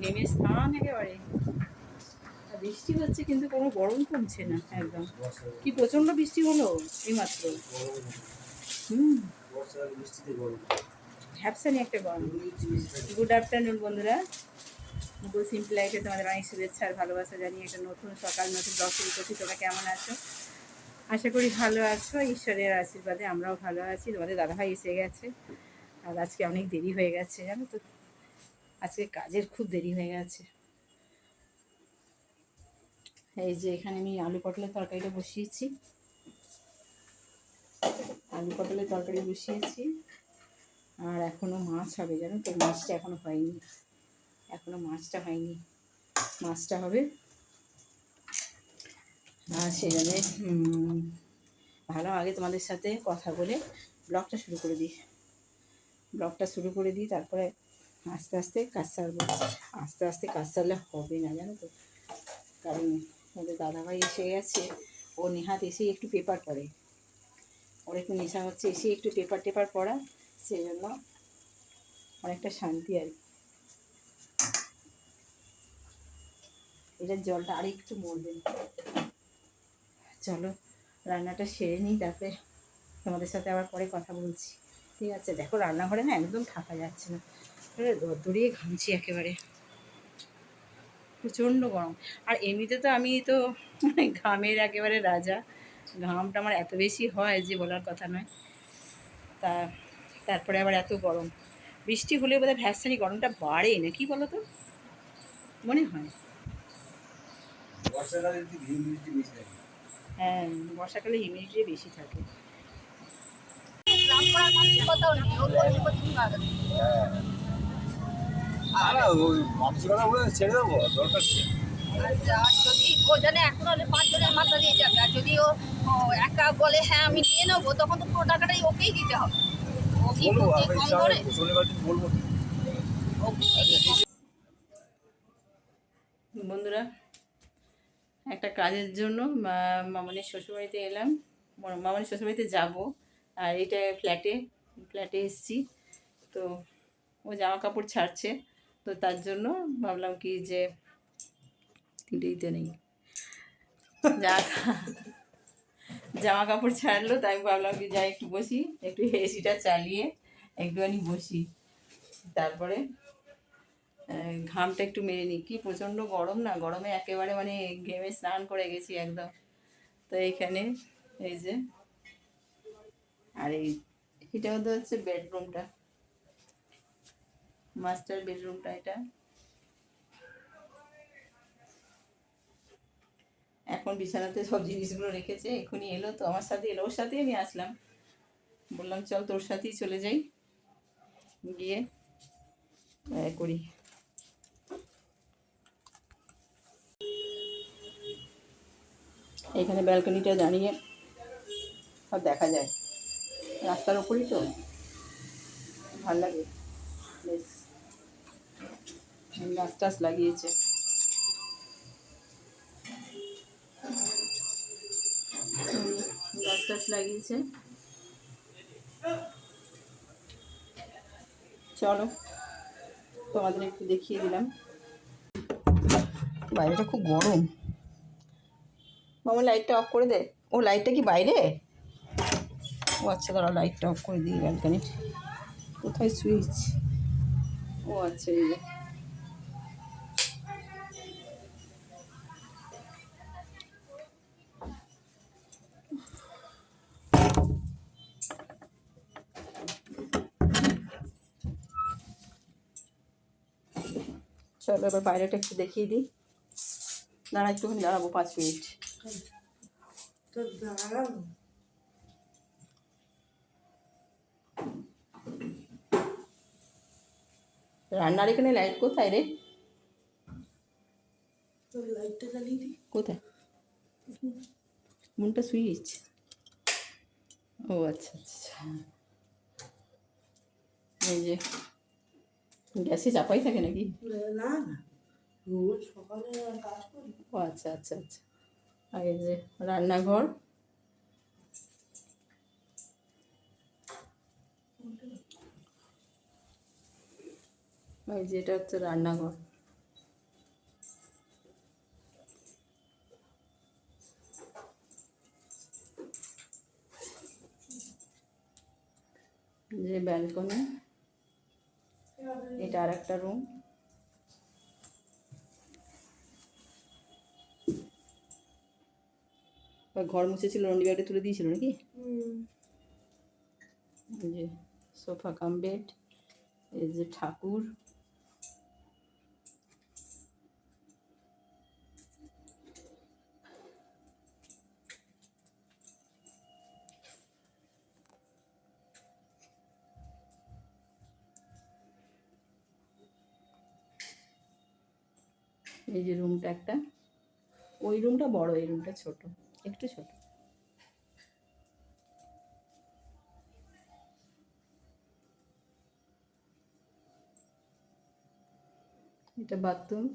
নেমে স্থান একেবারে বৃষ্টি হচ্ছে, কিন্তু কোনো গরম কমছে না, একদম। কি প্রচণ্ড বৃষ্টি হলো, এইমাত্র। হুম। হ্যাপসানি একটা গরম। গুড আফটারনুন বন্ধুরা। গুগল সিম্পল লাইফে তোমাদের অনেক শুভেচ্ছা আর ভালোবাসা জানিয়ে একটা নতুন সকাল, নতুন ব্লগ করছি। তোমরা কেমন আছো? আশা করি ভালো আছো। ঈশ্বরের আশীর্বাদে আমরাও ভালো আছি। তোমাদের দাদাভাই এসে গেছে। আর আজকে অনেক দেরি হয়ে গেছে, জানো তো? আজকে কাজের খুব দেরি হয়ে গেছে। এই যে এখানে আমি আলু পটলের তরকারিটা বসিয়েছি। আলু পটলের তরকারি বসিয়েছি। আর এখনও মাছ হবে জানো তো? মাছটা এখনও হয়নি। এখনও মাছটা হয়নি। মাছটা হবে আর উম, ভালো আগে তোমাদের সাথে কথা বলে ব্লগটা শুরু করে দিই। ব্লগটা শুরু করে দিই তারপরে আস্তে আস্তে কাজ সারবো আস্তে আস্তে কাজ সারলে হবে না, জানো তো। কারণ ওদের দাদাভাই এসে গেছে, ও নেহাত এসে একটু পেপার পড়ে। ওর একটু নেশা হচ্ছে, এসে একটু পেপার টেপার পড়া সেই জন্য অনেকটা শান্তি আর এটার জলটা আর একটু মরবে। চলো, রান্নাটা সেরে নিই, তারপরে তোমাদের সাথে আবার পরে কথা বলছি। ঠিক আছে, দেখো রান্নাঘরে না একদম থাকা যাচ্ছে না। দরিয়ে ঘামছি একেবারে। প্রচণ্ড গরম। আর এমনিতে তো আমি তো মানে ঘামের একেবারে রাজা। ঘামটা আমার এত বেশি হয় যে বলার কথা নয়। তা তারপরে আবার এত গরম। বৃষ্টি হলে বোধহয় ভ্যাসানি গরমটা বাড়ে না কি বলো তো মনে হয়। বর্ষাকালে একটু হিউমিডিটি বেশি থাকে। হ্যাঁ বর্ষাকালে হিউমিডিটি বেশি থাকে। বলে ছেড়ে দেবো দরকার আচ্ছা, আর যদি ও জানে এখন হলে পাঁচজনের মাথা দিয়ে যাবে আর যদি ও একা বলে হ্যাঁ আমি নিয়ে নেব তখন তো পুরো টাকাটাই ওকেই দিতে হবে। ও কি কম করে? বন্ধুরা একটা কাজের জন্য মামনের শ্বশুরবাড়িতে এলাম। মামনের শ্বশুরবাড়িতে যাব আর এটা ফ্ল্যাটে ফ্ল্যাটে এসছি। তো ও জামা কাপড় ছাড়ছে। তো তার জন্য ভাবলাম কি যে দিতে নেই। যা জামা কাপড় ছাড়লো, তাই ভাবলাম কি যাই একটু বসি, একটু এসিটা চালিয়ে একটুখানি বসি। তারপরে ঘামটা একটু মেরে নিই। কি প্রচণ্ড গরম না, গরমে একেবারে মানে ঘেমে স্নান করে গেছি একদম। তো এইখানে এই যে, আর এই, এটা হচ্ছে বেডরুমটা। মাস্টার বেডরুমটা এটা। এখন বিছানাতে সব জিনিসগুলো রেখেছে, এখনই এলো, তো আমার সাথে এলো, ওর সাথেই আমি আসলাম। বললাম, চল তোর সাথেই চলে যাই, গিয়ে করি। এখানে ব্যালকনিটা দাঁড়িয়ে সব দেখা যায়। রাস্তার ওপরই তো। ভালো লাগে। বেশ। গাছ টাছ লাগিয়েছে। গাছ টাছ লাগিয়েছে। চলো তোমাদের একটু দেখিয়ে দিলাম। বাইরেটা খুব গরম। মামা লাইটটা অফ করে দে। ও লাইটটা কি বাইরে? ও আচ্ছা দাঁড়া লাইটটা অফ করে দিই ব্যালকানির কোথায় সুইচ ও আচ্ছা চলো এবার বাইরেটা একটু দেখিয়ে দিই। দাঁড়া, একটুখানি দাঁড়াবো পাঁচ মিনিট। রান্নার এখানে লাইট কোথায় রে? লাইটটা কোথায় কোনটা সুইচ ও আচ্ছা আচ্ছা। এই যে গ্যাসে চাপাই থাকে নাকি? না না রোজ সকালে কাজ করি। ও আচ্ছা আচ্ছা আচ্ছা। আর এই যে রান্নাঘর? ওই যেটা হচ্ছে রান্নাঘর। যে ব্যালকনি। এটা আর একটা রুম ঘর মুছেছিল রন্ডি ব্যাগটা তুলে দিয়েছিল নাকি? যে সোফা কাম বেড এই যে ঠাকুর এই যে রুমটা একটা ওই রুমটা বড় এই রুমটা ছোট একটু ছোট। এটা বাথরুম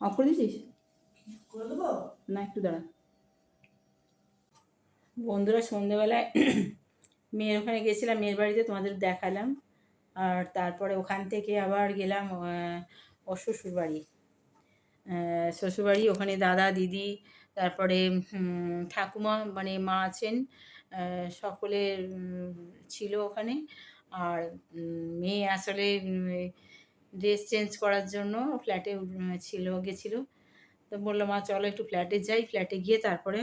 অফ করে না একটু দাঁড়া। বন্ধুরা সন্ধেবেলায় মেয়ের ওখানে গেছিলাম মেয়ের বাড়িতে তোমাদের দেখালাম। আর তারপরে ওখান থেকে আবার গেলাম ও ওর শ্বশুর বাড়ি আহ, শ্বশুরবাড়ি ওখানে দাদা দিদি তারপরে ঠাকুমা মানে মা আছেন সকলে ছিল ওখানে। আর মেয়ে আসলে ড্রেস চেঞ্জ করার জন্য ফ্ল্যাটে ছিল গেছিল। তো বলল মা চলো একটু ফ্ল্যাটে যাই। ফ্ল্যাটে গিয়ে তারপরে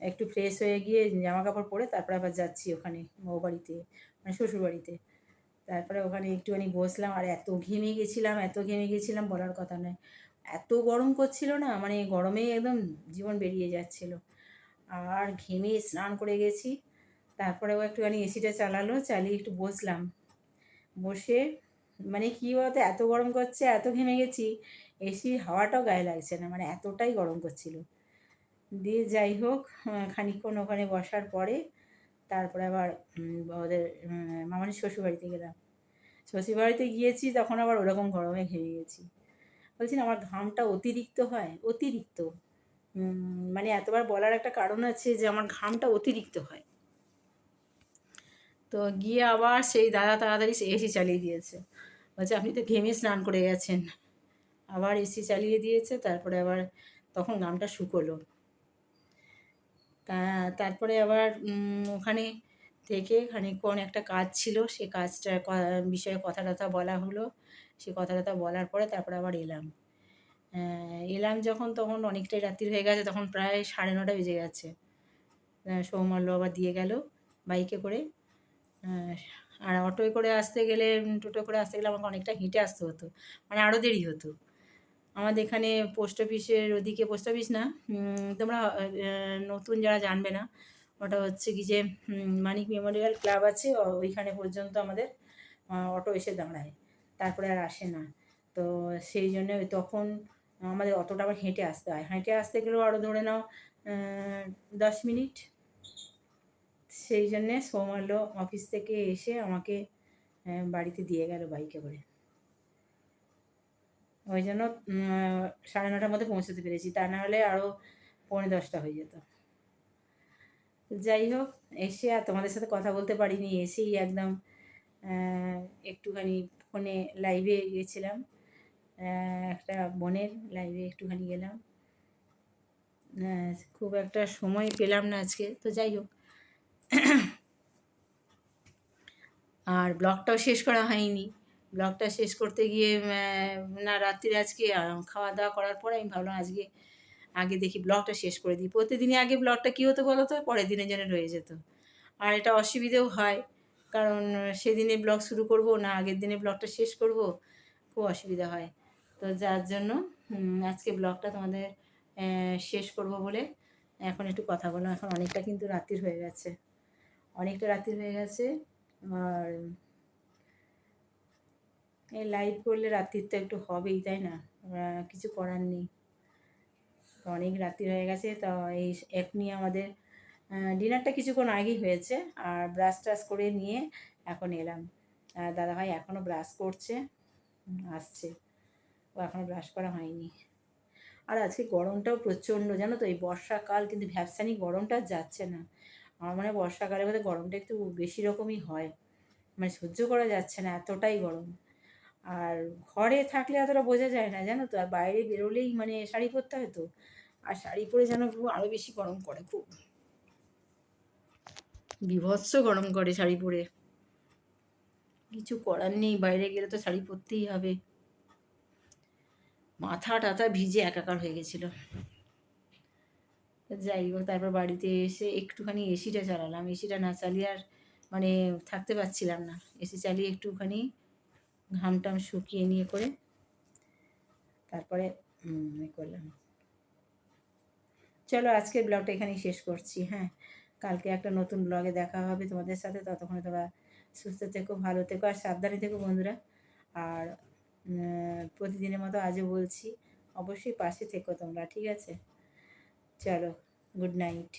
একটু ফ্রেশ হয়ে গিয়ে জামা কাপড় পরে তারপরে আবার যাচ্ছি ওখানে ও বাড়িতে মানে শ্বশুর বাড়িতে তারপরে ওখানে একটুখানি বসলাম, আর এত ঘেমে গেছিলাম, এত ঘেমে গেছিলাম বলার কথা নয়। এত গরম করছিল না মানে গরমে একদম জীবন বেরিয়ে যাচ্ছিল। আর ঘেমে স্নান করে গেছি, তারপরে ও একটুখানি এসিটা চালালো, চালিয়ে একটু বসলাম। বসে মানে কী বলতো, এত গরম করছে, এত ঘেমে গেছি, এসির হাওয়াটাও গায়ে লাগছে না মানে এতটাই গরম করছিল। দিয়ে যাই হোক আহ, খানিকক্ষণ ওখানে বসার পরে তারপরে আবার ওদের মামানির শ্বশুরবাড়িতে গেলাম। শ্বশুরবাড়িতে গিয়েছি তখন আবার ওরকম গরমে ঘেমে গেছি। বলছি আমার ঘামটা অতিরিক্ত হয়? অতিরিক্ত। মানে এতবার বলার একটা কারণ আছে যে আমার ঘামটা অতিরিক্ত হয়। তো গিয়ে আবার সেই দাদা তাড়াতাড়ি এসি চালিয়ে দিয়েছে। বলছে আপনি তো ঘেমে স্নান করে গেছেন। আবার এসি চালিয়ে দিয়েছে তারপরে আবার তখন ঘামটা শুকোলো। তারপরে আবার ওখানে থেকে খানিকক্ষণ একটা কাজ ছিল, সে কাজটার ক- বিষয়ে কথা টথা বলা হলো। সে কথা টথা বলার পরে তারপরে আবার এলাম। এলাম যখন তখন অনেকটাই রাত্রি হয়ে গেছে, তখন প্রায় সাড়ে নটা বেজে গেছে। সৌমাল্য আবার দিয়ে গেল বাইকে করে। আর অটোয় করে আসতে গেলে টোটো করে আসতে গেলে আমাকে অনেকটা হেঁটে আসতে হতো। মানে আরও দেরি হতো। আমাদের এখানে পোস্ট অফিসের ওদিকে পোস্ট অফিস না তোমরা নতুন যারা জানবে না, ওটা হচ্ছে কি যে মানিক মেমোরিয়াল ক্লাব আছে ওইখানে পর্যন্ত আমাদের অটো এসে দাঁড়ায়, তারপরে আর আসে না। তো সেই জন্য তখন আমাদের অতটা আবার হেঁটে আসতে হয়। হেঁটে আসতে গেলেও আরও ধরে নাও দশ মিনিট। সেই জন্যে সৌমাল্য অফিস থেকে এসে আমাকে বাড়িতে দিয়ে গেল বাইকে করে। ওই জন্য সাড়ে নটার মধ্যে পৌঁছতে পেরেছি। তা না হলে আরও পৌনে দশটা হয়ে যেত। যাই হোক, এসে আর তোমাদের সাথে কথা বলতে পারিনি। এসেই একদম একটুখানি ফোনে লাইভে গেছিলাম একটা বোনের লাইভে একটুখানি গেলাম। খুব একটা সময় পেলাম না আজকে। তো যাই হোক, আর ব্লগটাও শেষ করা হয়নি। ব্লগটা শেষ করতে গিয়ে না, রাত্রিরে আজকে খাওয়া দাওয়া করার পরে আমি ভাবলাম আজকে, আগে দেখি ব্লগটা শেষ করে দিই। প্রতিদিনই আগে ব্লগটা কী হতো বলো তো? পরের দিনের জন্য রয়ে যেত। আর এটা অসুবিধেও হয়, কারণ সেদিনে ব্লগ শুরু করব, না আগের দিনে ব্লগটা শেষ করব, খুব অসুবিধা হয়। তো যার জন্য আজকে ব্লগটা তোমাদের শেষ করব বলে এখন একটু কথা বললাম। এখন অনেকটা কিন্তু রাত্রির হয়ে গেছে। অনেকটা রাত্রির হয়ে গেছে, আর এই লাইভ করলে রাত্রির তো একটু হবেই, তাই না? কিছু করার নেই। অনেক রাত্রি হয়ে গেছে, তো এই এখনই আমাদের ডিনারটা কিছুক্ষণ আগেই হয়েছে, আর ব্রাশ টাশ করে নিয়ে এখন এলাম। দাদাভাই এখনও ব্রাশ করছে, আসছে। ও এখনও ব্রাশ করা হয়নি। আর আজকে গরমটাও প্রচণ্ড, জানো তো? এই বর্ষাকাল কিন্তু ভ্যাপসানি গরমটা যাচ্ছে না। আমার মনে হয় বর্ষাকালে বোধহয় গরমটা একটু বেশি রকমই হয়। মানে সহ্য করা যাচ্ছে না, এতটাই গরম। আর ঘরে থাকলে অতটা বোঝা যায় না, জানো তো? আর বাইরে বেরোলেই মানে শাড়ি পরতে হয় তো? আর শাড়ি পরে যেন খুব আরও বেশি গরম করে খুব। বিভৎস গরম করে শাড়ি পরে। কিছু করার নেই, বাইরে গেলে তো শাড়ি পরতেই হবে। মাথা টাথা ভিজে একাকার হয়ে গেছিল। যাই হোক, তারপর বাড়িতে এসে একটুখানি এসিটা চালালাম। এসিটা না চালিয়ে আর মানে থাকতে পারছিলাম না। এসি চালিয়ে একটুখানি ঘাম টাম শুকিয়ে নিয়ে করে তারপরে করলাম। চলো আজকের ব্লগটা এখানেই শেষ করছি হ্যাঁ। কালকে একটা নতুন ব্লগে দেখা হবে তোমাদের সাথে, ততক্ষণে তোমরা সুস্থ থেকো, ভালো থেকো আর সাবধানে থেকো বন্ধুরা। আর প্রতিদিনের মতো আজও বলছি, অবশ্যই পাশে থেকো তোমরা, ঠিক আছে? চলো গুড নাইট